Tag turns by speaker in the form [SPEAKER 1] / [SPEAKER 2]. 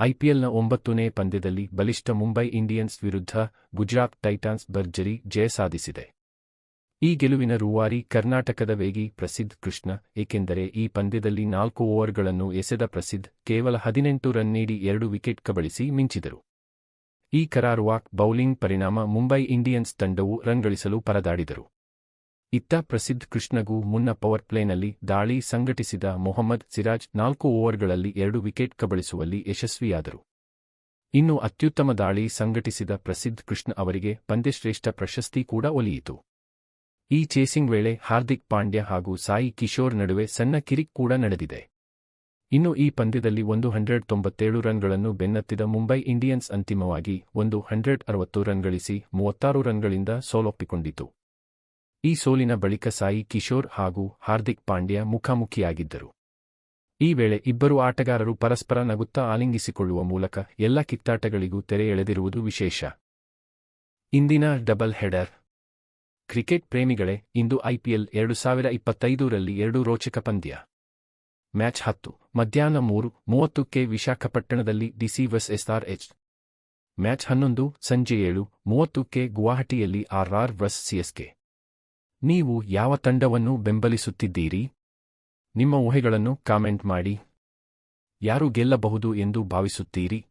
[SPEAKER 1] ಐಪಿಎಲ್ನ ಒಂಬತ್ತನೇ ಪಂದ್ಯದಲ್ಲಿ ಬಲಿಷ್ಠ ಮುಂಬೈ ಇಂಡಿಯನ್ಸ್ ವಿರುದ್ಧ ಗುಜರಾತ್ ಟೈಟಾನ್ಸ್ ಭರ್ಜರಿ ಜಯ ಸಾಧಿಸಿದೆ. ಈ ಗೆಲುವಿನ ರೂವಾರಿ ಕರ್ನಾಟಕದ ವೇಗಿ ಪ್ರಸಿದ್ಧ್ ಕೃಷ್ಣ, ಏಕೆಂದರೆ ಈ ಪಂದ್ಯದಲ್ಲಿ ನಾಲ್ಕು ಓವರ್ಗಳನ್ನು ಎಸೆದ ಪ್ರಸಿದ್ಧ್ ಕೇವಲ ಹದಿನೆಂಟು ರನ್ ನೀಡಿ ಎರಡು ವಿಕೆಟ್ ಕಬಳಿಸಿ ಮಿಂಚಿದರು. ಈ ಕರಾರುವಾಕ್ ಬೌಲಿಂಗ್ ಪರಿಣಾಮ ಮುಂಬೈ ಇಂಡಿಯನ್ಸ್ ತಂಡವು ರನ್ ಗಳಿಸಲು ಪರದಾಡಿದರು. ಇತ್ತ ಪ್ರಸಿದ್ಧ ಕೃಷ್ಣಗೂ ಮುನ್ನ ಪವರ್ ಪ್ಲೇನಲ್ಲಿ ದಾಳಿ ಸಂಘಟಿಸಿದ ಮೊಹಮ್ಮದ್ ಸಿರಾಜ್ ನಾಲ್ಕು ಓವರ್ಗಳಲ್ಲಿ ಎರಡು ವಿಕೆಟ್ ಕಬಳಿಸುವಲ್ಲಿ ಯಶಸ್ವಿಯಾದರು. ಇನ್ನು ಅತ್ಯುತ್ತಮ ದಾಳಿ ಸಂಘಟಿಸಿದ ಪ್ರಸಿದ್ಧ ಕೃಷ್ಣ ಅವರಿಗೆ ಪಂದ್ಯಶ್ರೇಷ್ಠ ಪ್ರಶಸ್ತಿ ಕೂಡ ಒಲಿಯಿತು. ಈ ಚೇಸಿಂಗ್ ವೇಳೆ ಹಾರ್ದಿಕ್ ಪಾಂಡ್ಯ ಹಾಗೂ ಸಾಯಿ ಕಿಶೋರ್ ನಡುವೆ ಸಣ್ಣ ಕಿರಿಕ್ ಕೂಡ ನಡೆದಿದೆ. ಇನ್ನು ಈ ಪಂದ್ಯದಲ್ಲಿ ಒಂದು ಹಂಡ್ರೆಡ್ ತೊಂಬತ್ತೇಳು ರನ್ಗಳನ್ನು ಬೆನ್ನತ್ತಿದ ಮುಂಬೈ ಇಂಡಿಯನ್ಸ್ ಅಂತಿಮವಾಗಿ ಒಂದು ಹಂಡ್ರೆಡ್ ಅರವತ್ತು ರನ್ ಗಳಿಸಿ ಮೂವತ್ತಾರು ರನ್ಗಳಿಂದ ಸೋಲೊಪ್ಪಿಕೊಂಡಿತು. ಈ ಸೋಲಿನ ಬಳಿಕ ಸಾಯಿ ಕಿಶೋರ್ ಹಾಗೂ ಹಾರ್ದಿಕ್ ಪಾಂಡ್ಯ ಮುಖಾಮುಖಿಯಾಗಿದ್ದರು. ಈ ವೇಳೆ ಇಬ್ಬರು ಆಟಗಾರರು ಪರಸ್ಪರ ನಗುತ್ತಾ ಆಲಿಂಗಿಸಿಕೊಳ್ಳುವ ಮೂಲಕ ಎಲ್ಲ ಕಿತ್ತಾಟಗಳಿಗೂ ತೆರೆ ಎಳೆದಿರುವುದು ವಿಶೇಷ. ಇಂದಿನ ಡಬಲ್ ಹೆಡರ್. ಕ್ರಿಕೆಟ್ ಪ್ರೇಮಿಗಳೇ, ಇಂದು ಐಪಿಎಲ್ ಎರಡು ಸಾವಿರ ಇಪ್ಪತ್ತೈದರಲ್ಲಿ ಎರಡು ರೋಚಕ ಪಂದ್ಯ. ಮ್ಯಾಚ್ ಹತ್ತು, ಮಧ್ಯಾಹ್ನ ಮೂರು, ಮೂವತ್ತಕ್ಕೆ ವಿಶಾಖಪಟ್ಟಣದಲ್ಲಿ DC vs S R H match ಹನ್ನೊಂದು, ಸಂಜೆ ಏಳು, ಮೂವತ್ತಕ್ಕೆ ಗುವಾಹಟಿಯಲ್ಲಿ ಆರ್ಆರ್ ವಸ್ ಸಿಎಸ್ಕೆ ನೀವು ಯಾವ ತಂಡವನ್ನು ಬೆಂಬಲಿಸುತ್ತಿದ್ದೀರಿ? ನಿಮ್ಮ ಊಹೆಗಳನ್ನು ಕಾಮೆಂಟ್ ಮಾಡಿ. ಯಾರು ಗೆಲ್ಲಬಹುದು ಎಂದು ಭಾವಿಸುತ್ತೀರಿ?